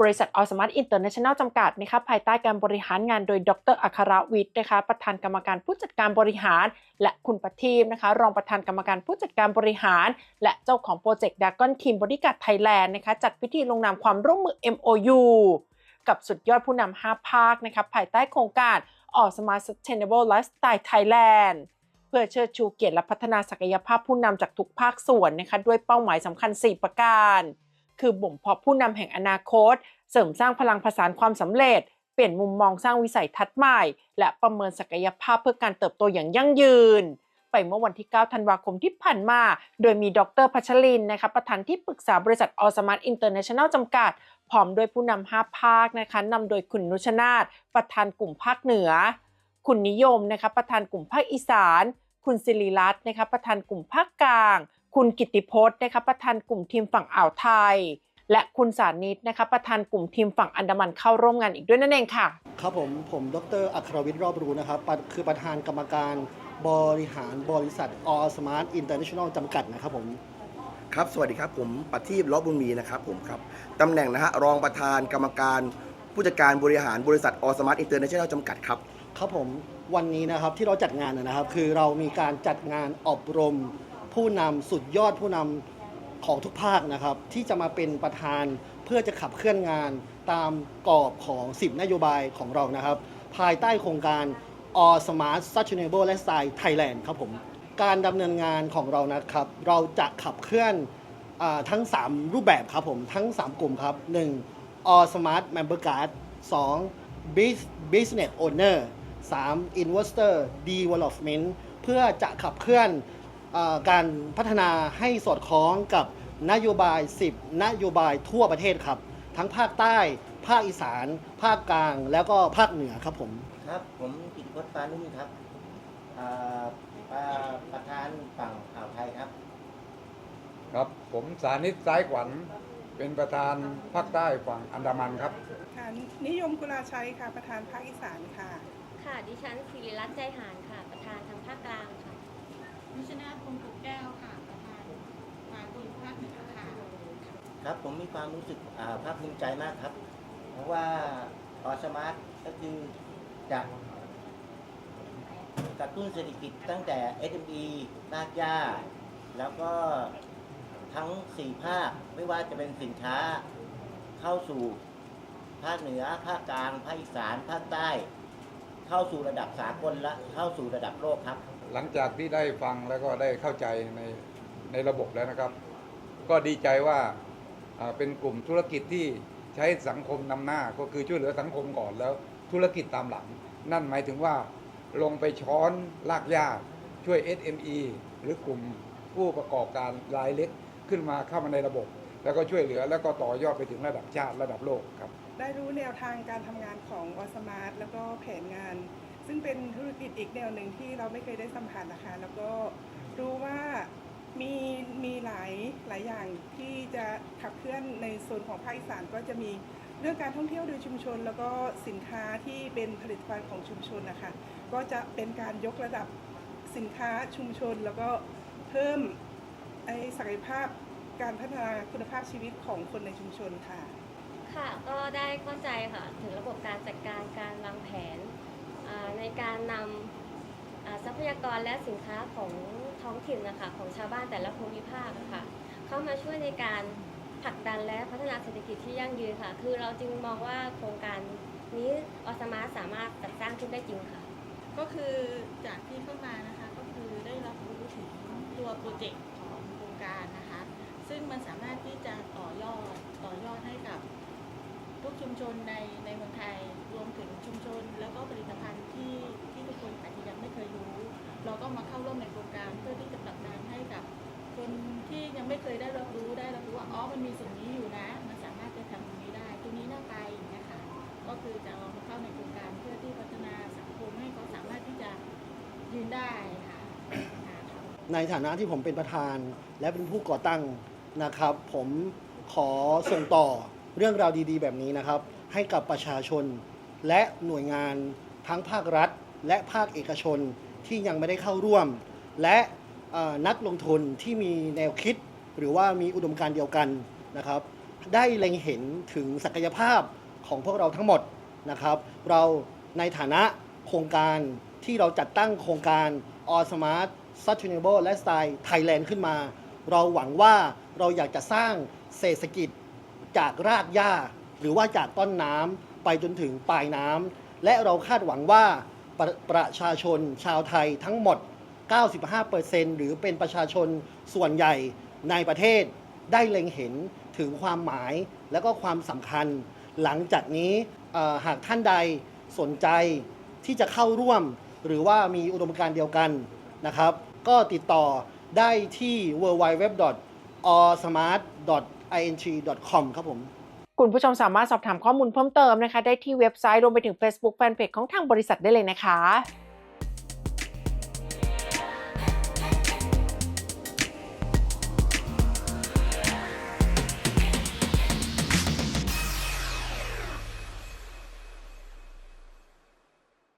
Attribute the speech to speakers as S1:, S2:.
S1: บริษัทออสมาร์ทอินเตอร์เนชั่นแนลจำกัดนะคะภายใต้การบริหารงานโดยดรอัครวิทย์นะคะประธานกรรมการผู้จัดการบริหาร และคุณประทีปนะคะรองประธานกรรมการผู้จัดการบริหาร และเจ้าของโปรเจกต์ดากอนทีมบริการไทยแลนด์นะคะจัดพิธีลงนามความร่วมมือ MOU กับสุดยอดผู้นำ5ภาคนะคะภายใต้โครงการออสมาร์ท Sustainable Lifestyle Thailand เพื่อเชิดชูเกียรติและพัฒนาศักยภาพผู้นำจากทุกภาคส่วนนะคะด้วยเป้าหมายสำคัญ 4 ประการ คือบ่มเพาะผู้นำแห่งอนาคต เสริมสร้างพลังผสานความสำเร็จ เปลี่ยนมุมมองสร้างวิสัยทัศน์ใหม่ และประเมินศักยภาพเพื่อการเติบโตอย่างยั่งยืน ไปเมื่อวันที่ 9 ธันวาคมที่ผ่านมา โดยมีดรพัชรินนะคะประธานที่ปรึกษาบริษัทออสมาร์ทอินเตอร์เนชั่นแนลจำกัดพร้อมด้วยผู้นำ5ภาคนะคะนำโดยคุณนุชนาธประธานกลุ่มภาคเหนือ คุณนิยมนะคะประธานกลุ่มภาคอีสาน คุณศิริรัตน์นะคะประธานกลุ่มภาคกลาง คุณกิติพจน์นะคะประธานกลุ่มทีมฝั่งอ่าวไทย และคุณสานิตนะคะประธานกลุ่มทีมฝั่งอันดามันเข้าร่วมงานอีกด้วยนั่นเองค่ะ
S2: ครับผมผมดรอัครวิทย์รอบรู้นะครับปะคือประธานกรรมการบริหารบริษัทออสมาร์ทอินเตอร์เนชั่นแนลจำกัดนะครับผม
S3: ครับสวัสดีครับผมปฏิบล้อบุญมีนะครับผมครับตำแหน่งนะฮะรองประธานกรรมการผู้จัดการบริหารบริษัทออสมาร์ทอินเตอร์เนชั่นแนลจำกัดครับ
S2: ครับผมวันนี้นะครับที่เราจัดงานนะครับ คือเรามีการจัดงานอบรม ผู้นำสุดยอดผู้นำของทุกภาคนะครับ ที่จะมาเป็นประธานเพื่อจะขับเคลื่อนงานตามกรอบของ 10 นโยบายของเรานะครับ ภายใต้โครงการ All Smart Sustainable Lifestyle Thailand ครับผมการดำเนินงานของเรานะครับ เราจะขับเคลื่อนอาทั้ง 3 รูปแบบครับผมทั้ง 3 กลุ่มครับ 1. All Smart Member Card 2. Bus- Business Owner 3. Investor Development เพื่อจะขับเคลื่อน การพัฒนาให้สอดคล้องกับนโยบาย 10 นโยบายทั่วประเทศครับ ทั้งภาคใต้ ภาคอีสาน ภาคกลาง แล้วก็ภาคเหนือครับผม
S4: ครับ ผมกิตพจน์ปานุ่มครับอ่าประประธานฝั่งอ่าวไทยครับ
S5: ครับผมสานิตซ้ายขวัญเป็นประธานภาคใต้ฝั่งอันดามันครับ
S6: ค่ะ นิยมกุลาชัยค่ะ ประธานภาคอีสานค่ะ
S7: ค่ะ ดิฉันศิริรัตน์ใจหานค่ะ ประธานทางภาคกลางค่ะ
S8: นุชนาถพงศ์กุกแก้วค่ะประธานฝ่าบริภาคเหนือค่ะ
S4: ครับผมมีความรู้สึกอ่าภาคภูมิใจมากครับ เพราะว่าออสมาร์ทก็คือจะกระตุ้นเศรษฐกิจตั้งแต่ SME รากหญ้า แล้วก็ทั้ง 4 ภาค ไม่ว่าจะเป็นสินค้าเข้าสู่ ภาคเหนือ ภาคกลาง ภาคอีสาน ภาคใต้ เข้าสู่ระดับสากลและเข้าสู่ระดับโลกครับ
S5: หลังจากที่ได้ฟังแล้วก็ได้เข้าใจในในระบบแล้วนะครับ ก็ดีใจว่าเป็นกลุ่มธุรกิจที่ใช้สังคมนำหน้าก็คือช่วยเหลือสังคมก่อนแล้ว ธุรกิจตามหลัง นั่นหมายถึงว่าลงไปช้อนลากยาช่วย SME หรือกลุ่มผู้ประกอบการรายเล็กขึ้นมาเข้ามาในระบบ แล้วก็ช่วยเหลือแล้วก็ต่อยอดไปถึงระดับชาติระดับโลกครับ
S6: ได้รู้แนวทางการทำงานของอสมาร์ทแล้วก็แผนงาน ซึ่งเป็นธุรกิจอีกแนวหนึ่งที่เราไม่เคยได้สัมผัสนะคะ แล้วก็รู้ว่ามีมีหลายหลายอย่างที่จะขับเคลื่อนในโซนของภาคอีสานก็จะมีเรื่องการท่องเที่ยวโดยชุมชน แล้วก็สินค้าที่เป็นผลิตภัณฑ์ของชุมชนนะคะก็จะเป็นการยกระดับสินค้าชุมชน แล้วก็เพิ่มไอศักยภาพ การพัฒนาคุณภาพชีวิตของคนในชุมชนค่ะ
S7: ค่ะก็ได้เข้าใจค่ะถึงระบบการจัดการการวางแผนอ่าในการนำอ่าทรัพยากรและสินค้าของท้องถิ่นนะคะของชาวบ้านแต่ละภูมิภาคอะค่ะเข้ามาช่วยในการผลักดันและพัฒนาเศรษฐกิจที่ยั่งยืนค่ะ คือเราจึงมองว่าโครงการนี้อสมาสามารถจัดสร้างขึ้นได้จริงค่ะ
S8: ก็คือจากที่เข้ามานะคะก็คือได้รับรู้ถึงตัวโปรเจกต์ของโครงการนะคะ ซึ่งมันสามารถที่จะต่อยอดต่อยอดให้กับทุกชุมชนในในเมืองไทยรวมถึงชุมชน แล้วก็ผลิตภัณฑ์ที่ที่ทุกคนอาจจะยังไม่เคยรู้ เราก็มาเข้าร่วมในโครงการเพื่อที่จะผลักดันให้กับ คนที่ยังไม่เคยได้รับรู้ได้รับรู้ว่าอ๋อมันมีสิ่งนี้อยู่นะ มันสามารถจะทำตรงนี้ได้ตรงนี้น่าไปอย่างเงี้ค่ะก็คือจะเอามาเข้าในโครงการเพื่อที่พัฒนาสังคมให้เขาสามารถที่จะยืนได้ค่ะ
S2: ในฐานะที่ผมเป็นประธาน และเป็นผู้ก่อตั้ง นะครับ ผมขอส่งต่อเรื่องราวดีๆ แบบนี้นะครับ ให้กับประชาชน และหน่วยงานทั้งภาครัฐ และภาคเอกชนที่ยังไม่ได้เข้าร่วม และนักลงทุนที่มีแนวคิด หรือว่ามีอุดมการณ์เดียวกันนะครับ ได้เล็งเห็นถึงศักยภาพของพวกเราทั้งหมดนะครับ เราในฐานะโครงการที่เราจัดตั้งโครงการ All Smart Sustainable Lifestyle Thailand ขึ้นมา เราหวังว่าเราอยากจะสร้างเศรษฐกิจจากรากหญ้า หรือว่าจากต้นน้ำไปจนถึงปลายน้ำและเราคาดหวังว่าประประชาชนชาวไทยทั้งหมด 95%หรือเป็นประชาชนส่วนใหญ่ในประเทศได้เล็งเห็นถึงความหมายและก็ความสำคัญ หลังจากนี้หากท่านใดสนใจที่จะเข้าร่วม หรือว่ามีอุดมการณ์เดียวกันนะครับ ก็ติดต่อ ได้ที่ w w w o r s m a r t i n g c o m ครับผม
S1: คุณผู้ชมสามารถสอบถามข้อมูลเพิ่มเติมนะคะ ได้ที่เว็บไซต์รวมไปถึง Facebook Fanpage ของทางบริษัทได้เลยนะคะ